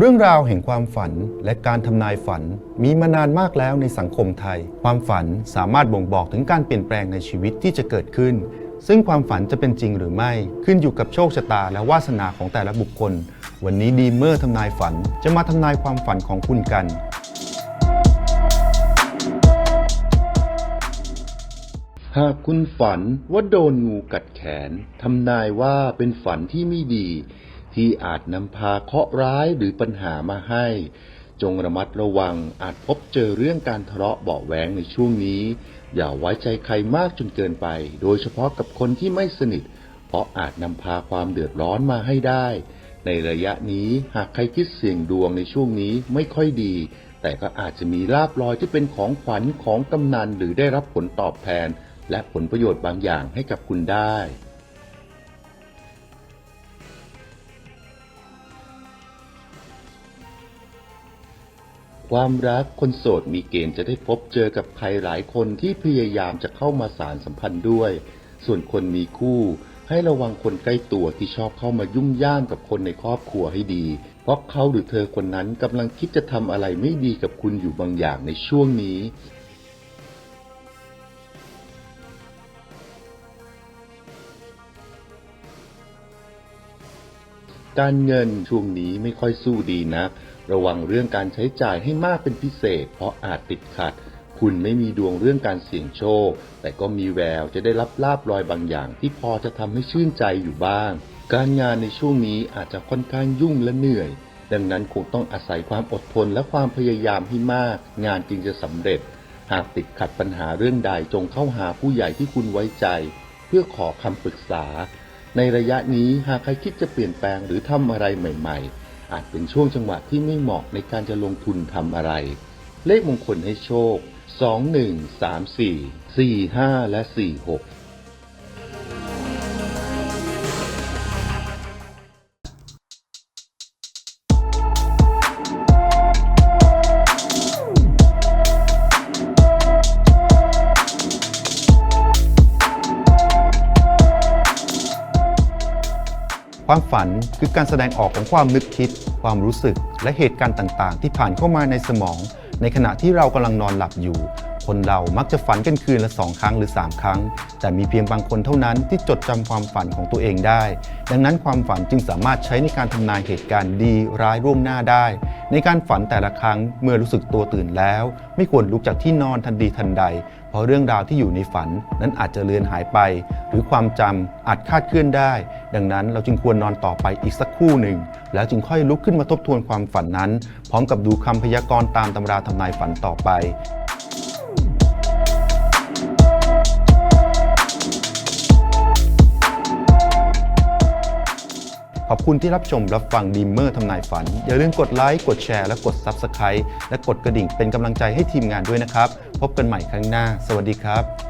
เรื่องราวแห่งความฝันและการทำนายฝันมีมานานมากแล้วในสังคมไทย ความฝันสามารถบ่งบอกถึงการเปลี่ยนแปลงในชีวิตที่จะเกิดขึ้น ซึ่งความฝันจะเป็นจริงหรือไม่ขึ้นอยู่กับโชคชะตาและวาสนาของแต่ละบุคคล วันนี้ดีเมอร์ทำนายฝันจะมาทำนายความฝันของคุณกัน หากคุณฝันว่าโดนงูกัดแขนทำนายว่าเป็นฝันที่ไม่ดี ที่อาจนำพาเคราะห์ร้ายหรือปัญหามาให้ จงระมัดระวังอาจพบเจอเรื่องการทะเลาะเบาะแหวงในช่วงนี้ อย่าไว้ใจใครมากจนเกินไป โดยเฉพาะกับคนที่ไม่สนิท เพราะอาจนำพาความเดือดร้อนมาให้ได้ ในระยะนี้หากใครคิดเสี่ยงดวงในช่วงนี้ไม่ค่อยดี แต่ก็อาจจะมีลาบลอยที่เป็นของขวัญของกำนันหรือได้รับผลตอบแทน และผลประโยชน์บางอย่างให้กับคุณได้ ความรักคนโสดมีเกณฑ์จะได้พบเจอกับใครหลายคนที่พยายามจะเข้ามาสารสัมพันธ์ด้วย ส่วนคนมีคู่ ให้ระวังคนใกล้ตัวที่ชอบเข้ามายุ่งย่ามกับคนในครอบครัวให้ดี เพราะเขาหรือเธอคนนั้นกำลังคิดจะทำอะไรไม่ดีกับคุณอยู่บางอย่างในช่วงนี้ การเงินช่วงนี้ไม่ค่อยสู้ดีนะ ระวังเรื่องการใช้จ่ายให้มากเป็นพิเศษ เพราะอาจติดขัด คุณไม่มีดวงเรื่องการเสี่ยงโชค แต่ก็มีแววจะได้รับลาบลอยบางอย่าง ที่พอจะทำให้ชื่นใจอยู่บ้าง การงานในช่วงนี้อาจจะค่อนข้างยุ่งและเหนื่อย ดังนั้นคงต้องอาศัยความอดทนและความพยายามให้มาก งานจึงจะสำเร็จ หากติดขัดปัญหาเรื่องใดจงเข้าหาผู้ใหญ่ที่คุณไว้ใจ เพื่อขอคำปรึกษา ในระยะนี้หากใครคิดจะเปลี่ยนแปลงหรือทำอะไรใหม่ ๆ อาจเป็นช่วงจังหวะที่ไม่เหมาะในการจะลงทุนทำอะไร เลขมงคลให้โชค 2 1 3 4 4 5 และ 4 6 ความฝันคือการแสดงออกของความนึกคิด ความรู้สึก และเหตุการณ์ต่างๆ ที่ผ่านเข้ามาในสมอง ในขณะที่เรากำลังนอนหลับอยู่ คนเรามักจะฝันกันคืนละสองครั้งหรือ 3 ครั้ง แต่มีเพียงบางคนเท่านั้นที่จดจำความฝันของตัวเองได้ ดังนั้นความฝันจึงสามารถใช้ในการทำนายเหตุการณ์ดีร้ายร่วงหน้าได้ ในการฝันแต่ละครั้งเมื่อรู้สึกตัวตื่นแล้ว ไม่ควรลุกจากที่นอนทันทีทันใด เพราะเรื่องราวที่อยู่ในฝันนั้นอาจจะเลือนหายไป หรือความจำอาจคาดเคลื่อนได้ ดังนั้นเราจึงควรนอนต่อไปอีกสักครู่หนึ่ง แล้วจึงค่อยลุกขึ้นมาทบทวนความฝันนั้น พร้อมกับดูคำพยากรณ์ตามตำราทำนายฝันต่อไปขอบคุณที่รับชมรับฟังดีมเมอร์ทำนายฝัน อย่าลืมกดไลค์กดแชร์และกด Subscribe และกดกระดิ่งเป็นกำลังใจให้ทีมงานด้วยนะครับ พบกันใหม่ครั้งหน้า สวัสดีครับ